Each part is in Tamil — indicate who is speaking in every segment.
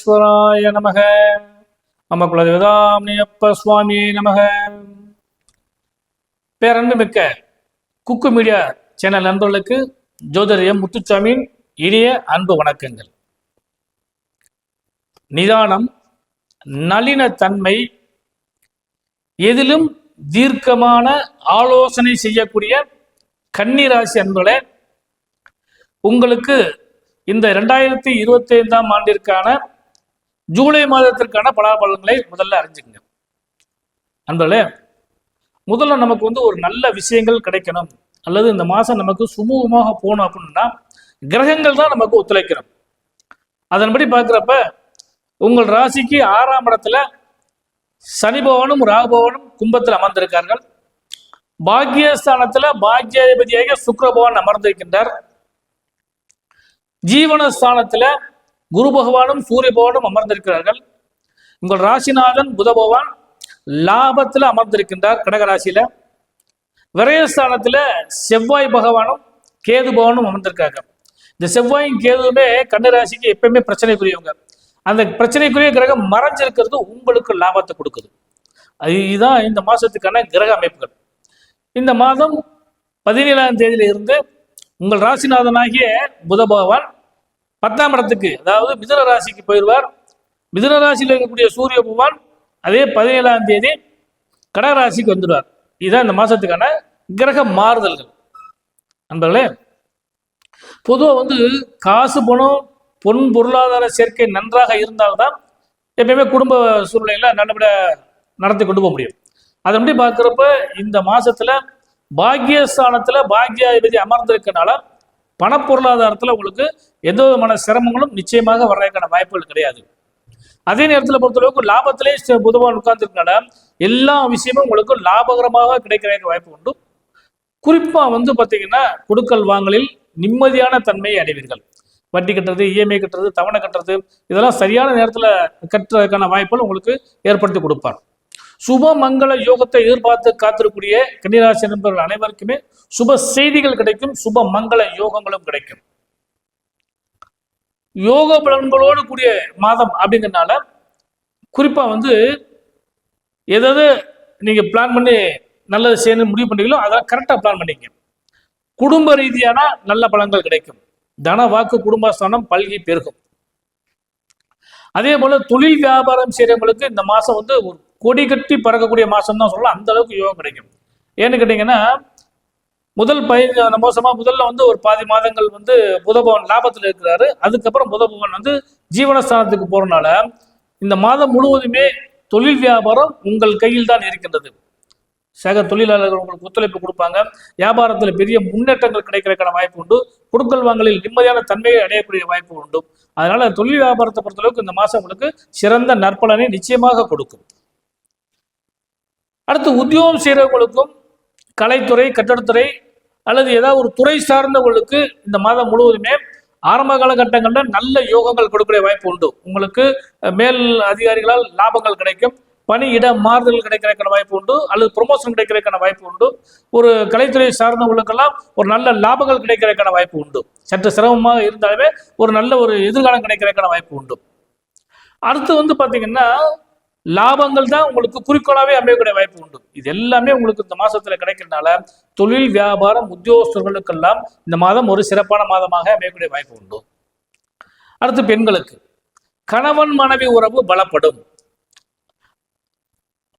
Speaker 1: வெங்கடேஸ்வராய நமக. நம்ம குலதேவதாமியப்ப சுவாமியே நமக. பேரன்பு மிக்க குக்கு மீடியா சேனல் நண்பர்களுக்கு ஜோதிடர் முத்துச்சாமியின் இனிய அன்பு வணக்கங்கள். நிதானம் நளினத்தன்மை எதிலும் தீர்க்கமான ஆலோசனை செய்யக்கூடிய கன்னிராசி அன்பர்களே உங்களுக்கு இந்த ரெண்டாயிரத்தி இருபத்தி ஐந்தாம் ஆண்டிற்கான ஜூலை மாதத்திற்கான பலாபலன்களை முதல்ல அறிஞ்சுக்கங்க. நண்பர்களே முதல்ல நமக்கு வந்து ஒரு நல்ல விஷயங்கள் கிடைக்கணும். அல்லது இந்த மாதம் நமக்கு சுமூகமாக போகணும் அப்படின்னா கிரகங்கள் தான் நமக்கு ஒத்துழைக்கிறோம். அதன்படி பார்க்குறப்ப உங்கள் ராசிக்கு ஆறாம் இடத்துல சனி பகவானும் ராகு கும்பத்தில் அமர்ந்திருக்கார்கள். பாக்கியஸ்தானத்தில் பாக்கியாதிபதியாக சுக்ரபவன் பகவான் அமர்ந்திருக்கின்றார். ஜீவனஸ்தானத்துல குரு பகவானும் சூரிய பகவானும் அமர்ந்திருக்கிறார்கள். உங்கள் ராசிநாதன் புத பகவான் லாபத்தில் அமர்ந்திருக்கின்றார் கடகராசியில விரயஸ்தானத்துல செவ்வாய் பகவானும் கேது பகவானும் அமர்ந்திருக்காங்க. இந்த செவ்வாயும் கேதுவுமே கன்னராசிக்கு எப்பயுமே பிரச்சனைக்குரியவங்க. அந்த பிரச்சனைக்குரிய கிரகம் மறைஞ்சிருக்கிறது உங்களுக்கு லாபத்தை கொடுக்குது. இதுதான் இந்த மாசத்துக்கான கிரக அமைப்புகள். இந்த மாதம் பதினேழாம் தேதியில இருந்து உங்கள் ராசிநாதனாகிய புத பகவான் பத்தாம் இடத்துக்கு அதாவது மிதுன ராசிக்கு போயிடுவார். மிதுன ராசியில் இருக்கக்கூடிய சூரிய பகவான் அதே பதினேழாம் தேதி கடகராசிக்கு வந்துடுவார். இதுதான் இந்த மாதத்துக்கான கிரக மாறுதல்கள். நண்பர்களே பொதுவாக வந்து காசு பணம் பொன் பொருளாதார சேர்க்கை நன்றாக இருந்தால்தான் எப்பயுமே குடும்ப சூழ்நிலையில நல்லபடியாக நடத்தி கொண்டு போக முடியும். அதை அப்படி பார்க்குறப்ப இந்த மாசத்துல பாக்கியஸ்தானத்தில் பாக்கியாதிபதி அமர்ந்திருக்கனால பணப்பொருளாதாரத்தில் உங்களுக்கு எந்த விதமான சிரமங்களும் நிச்சயமாக வர்றதுக்கான வாய்ப்புகள் கிடையாது. அதே நேரத்தில் பொறுத்தளவுக்கு லாபத்திலே ச- புதவான் உட்கார்ந்துருக்கனால எல்லா விஷயமும் உங்களுக்கு லாபகரமாக கிடைக்கிறதுக்கு வாய்ப்பு உண்டு. குறிப்பாக வந்து பார்த்தீங்கன்னா கொடுக்கல் வாங்கலில் நிம்மதியான தன்மையை அடைவீர்கள். வட்டி கட்டுறது இஎம்ஐ கட்டுறது தவணை கட்டுறது இதெல்லாம் சரியான நேரத்தில் கட்டுறதுக்கான வாய்ப்புகள் உங்களுக்கு ஏற்படுத்தி கொடுப்பார். சுப மங்கள யோகத்தை எதிர்பார்த்து காத்திருக்கூடிய கன்னிராசி நண்பர்கள் அனைவருக்குமே சுப செய்திகள் கிடைக்கும் சுப மங்கள யோகங்களும் கிடைக்கும். யோக பலன்களோடு கூடிய மாதம் அப்படிங்கிறனால குறிப்பா வந்து எதாவது நீங்க பிளான் பண்ணி நல்லது செய்யணும்னு முடிவு பண்ணீங்களோ அதெல்லாம் கரெக்டாக பிளான் பண்ணிங்க குடும்ப ரீதியான நல்ல பலன்கள் கிடைக்கும். தன வாக்கு குடும்பஸ்தானம் பல்கி பெருகும். அதே போல தொழில் வியாபாரம் செய்யறவங்களுக்கு இந்த மாசம் வந்து ஒரு கொடி கட்டி பறக்கக்கூடிய மாதம் தான் சொல்லலாம். அந்த அளவுக்கு யோகம் கிடைக்கும். ஏன்னு கேட்டீங்கன்னா முதல் பயிர் மோசமாக முதல்ல வந்து ஒரு பாதி மாதங்கள் வந்து புதபவன் லாபத்தில் இருக்கிறாரு. அதுக்கப்புறம் புதபவன் வந்து ஜீவனஸ்தானத்துக்கு போறனால இந்த மாதம் முழுவதுமே தொழில் வியாபாரம் உங்கள் கையில் தான் இருக்கின்றது. சக தொழிலாளர்கள் உங்களுக்கு ஒத்துழைப்பு கொடுப்பாங்க. வியாபாரத்தில் பெரிய முன்னேற்றங்கள் கிடைக்கிறதுக்கான வாய்ப்பு உண்டு. கொடுக்கல் வாங்கலில் நிம்மதியான தன்மையை அடையக்கூடிய வாய்ப்பு உண்டு. அதனால தொழில் வியாபாரத்தை பொறுத்தளவுக்கு இந்த மாதம் உங்களுக்கு சிறந்த நற்பலனை நிச்சயமாக கொடுக்கும். அடுத்து உத்தியோகம் செய்கிறவங்களுக்கும் கலைத்துறை கட்டடத்துறை அல்லது ஏதாவது ஒரு துறை சார்ந்தவங்களுக்கு இந்த மாதம் முழுவதுமே ஆரம்ப காலகட்டங்களில் நல்ல யோகங்கள் கொடுக்கக்கூடிய வாய்ப்பு உண்டு. உங்களுக்கு மேல் அதிகாரிகளால் லாபங்கள் கிடைக்கும் பணி இட மாறுதல் கிடைக்கிறதுக்கான வாய்ப்பு உண்டு அல்லது ப்ரொமோஷன் கிடைக்கிறதுக்கான வாய்ப்பு உண்டு. ஒரு கலைத்துறை சார்ந்தவங்களுக்கெல்லாம் ஒரு நல்ல லாபங்கள் கிடைக்கிறதுக்கான வாய்ப்பு உண்டு. சற்று சிரமமாக இருந்தாலுமே ஒரு நல்ல ஒரு எதிர்காலம் கிடைக்கிறதுக்கான வாய்ப்பு உண்டு. அடுத்து வந்து பார்த்தீங்கன்னா லாபங்கள் தான் உங்களுக்கு குறிக்கோளாவே அமையக்கூடிய வாய்ப்பு உண்டு. இது எல்லாமே உங்களுக்கு இந்த மாசத்துல கிடைக்கிறதுனால தொழில் வியாபாரம் உத்தியோகஸ்தர்களுக்கெல்லாம் இந்த மாதம் ஒரு சிறப்பான மாதமாக அமையக்கூடிய வாய்ப்பு உண்டு. அடுத்து பெண்களுக்கு. கணவன் மனைவி உறவு பலப்படும்.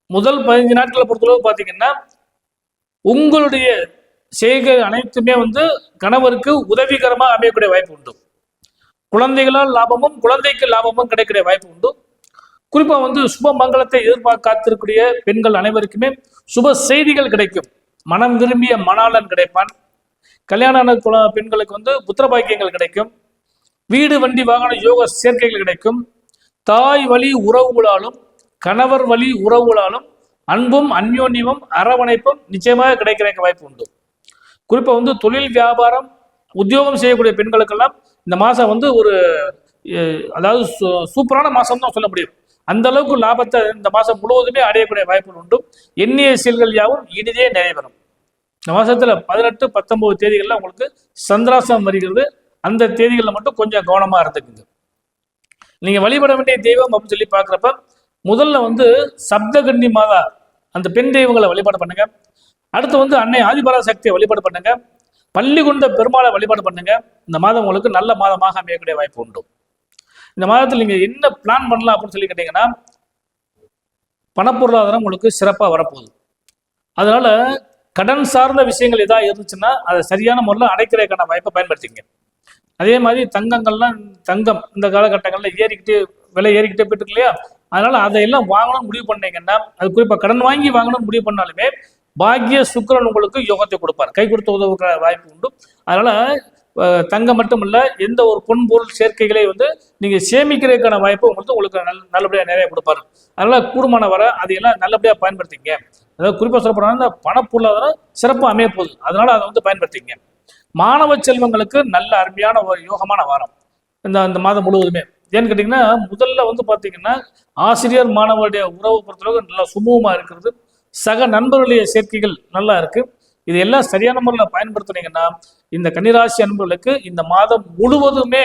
Speaker 1: முதல் பதினஞ்சு நாட்களை பொறுத்தளவு பார்த்தீங்கன்னா உங்களுடைய செய்கை அனைத்துமே வந்து கணவருக்கு உதவிகரமாக அமையக்கூடிய வாய்ப்பு உண்டு. குழந்தைகளால் லாபமும் குழந்தைக்கு லாபமும் கிடைக்கக்கூடிய வாய்ப்பு உண்டு. குறிப்பாக வந்து சுப மங்களத்தை எதிர்பார்க்க காத்திருக்கக்கூடிய பெண்கள் அனைவருக்குமே சுப செய்திகள் கிடைக்கும். மனம் விரும்பிய மணாளன் கிடைப்பான். கல்யாண ஆன குல- பெண்களுக்கு வந்து புத்திர பாக்கியங்கள் கிடைக்கும். வீடு வண்டி வாகன யோக சேர்க்கைகள் கிடைக்கும். தாய் வழி உறவுகளாலும் கணவர் வழி உறவுகளாலும் அன்பும் அந்யோன்யமும் அரவணைப்பும் நிச்சயமாக கிடைக்கிற வாய்ப்பு உண்டு. குறிப்பாக வந்து தொழில் வியாபாரம் உத்தியோகம் செய்யக்கூடிய பெண்களுக்கெல்லாம் இந்த மாதம் வந்து ஒரு அதாவது சூ- சூப்பரான மாதம் தான் சொல்ல முடியும். அந்த அளவுக்கு லாபத்தை இந்த மாதம் முழுவதுமே அடையக்கூடிய வாய்ப்புகள் உண்டு. எண்ணிய செயல்கள் யாவும் இனிதே நிறைவேறும். இந்த மாதத்தில் பதினெட்டு பத்தொம்போது தேதிகளில் உங்களுக்கு சந்திராசம் வருகிறது. அந்த தேதிகளில் மட்டும் கொஞ்சம் கவனமாக இருந்துக்குங்க. நீங்கள் வழிபட வேண்டிய தெய்வம் அப்படின்னு சொல்லி பார்க்குறப்ப முதல்ல வந்து சப்தகண்ணி மாதா அந்த பெண் தெய்வங்களை வழிபாடு பண்ணுங்க. அடுத்து வந்து அன்னை ஆதிபராசக்தியை வழிபாடு பண்ணுங்க. பள்ளிகொண்ட பெருமாளை வழிபாடு பண்ணுங்க. இந்த மாதம் உங்களுக்கு நல்ல மாதமாக அமையக்கூடிய வாய்ப்பு உண்டு. இந்த மாதத்தில் நீங்க என்ன பிளான் பண்ணலாம் அப்படின்னு சொல்லி கேட்டீங்கன்னா பணப்பொருளாதாரம் உங்களுக்கு சிறப்பாக வரப்போகுது. அதனால கடன் சார்ந்த விஷயங்கள் ஏதாவது இருந்துச்சுன்னா அதை சரியான முறையில் அடைக்கிறதுக்கான வாய்ப்பை பயன்படுத்திங்க அதே மாதிரி தங்கங்கள்லாம் தங்கம் இந்த காலகட்டங்களில் ஏறிக்கிட்டே விலை ஏறிக்கிட்டே போயிட்டு இருக்கு இல்லையா? அதனால அதையெல்லாம் வாங்கணும்னு முடிவு பண்ணீங்கன்னா அது குறிப்பாக கடன் வாங்கி வாங்கணும்னு முடிவு பண்ணாலுமே பாக்கிய சுக்கிரன் உங்களுக்கு யோகத்தை கொடுப்பார். கை கொடுத்து உதவுகிற வாய்ப்பு உண்டு. அதனால தங்கம் மட்டும் இல்லை எந்த ஒரு பொன்பொருள் சேர்க்கைகளை வந்து நீங்கள் சேமிக்கிறதுக்கான வாய்ப்பு உங்களுக்கு உங்களுக்கு நல் நல்லபடியாக நிறைய கொடுப்பாரு. அதனால் கூடுமான வர அதையெல்லாம் நல்லபடியாக பயன்படுத்திங்க. அதாவது குறிப்பாக சொல்ல போனா இந்த பணப்பொருளாதாரம் சிறப்பாக அமைய போகுது. அதனால் அதை வந்து பயன்படுத்திங்க. மாணவ செல்வங்களுக்கு நல்ல அருமையான ஒரு யோகமான வாரம். இந்த இந்த மாதம் முழுவதுமே. ஏன்னு கேட்டிங்கன்னா முதல்ல வந்து பார்த்தீங்கன்னா ஆசிரியர் மாணவருடைய உறவு பொறுத்தளவுக்கு நல்லா சுமூகமாக இருக்கிறது. சக நண்பர்களுடைய சேர்க்கைகள் நல்லா இருக்குது இது எல்லாம் சரியான முறையில் பயன்படுத்துனீங்கன்னா இந்த கன்னிராசி அன்பர்களுக்கு இந்த மாதம் முழுவதுமே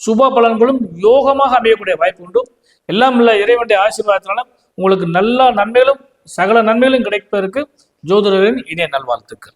Speaker 1: சுப பலன்களும் யோகமாக அமையக்கூடிய வாய்ப்பு உண்டு. எல்லாம் இல்லை இறைவனுடைய ஆசீர்வாதத்தினால உங்களுக்கு நல்ல நன்மைகளும் சகல நன்மைகளும் கிடைப்பதற்கு ஜோதிடரின் இணைய நல்வாழ்த்துக்கள்.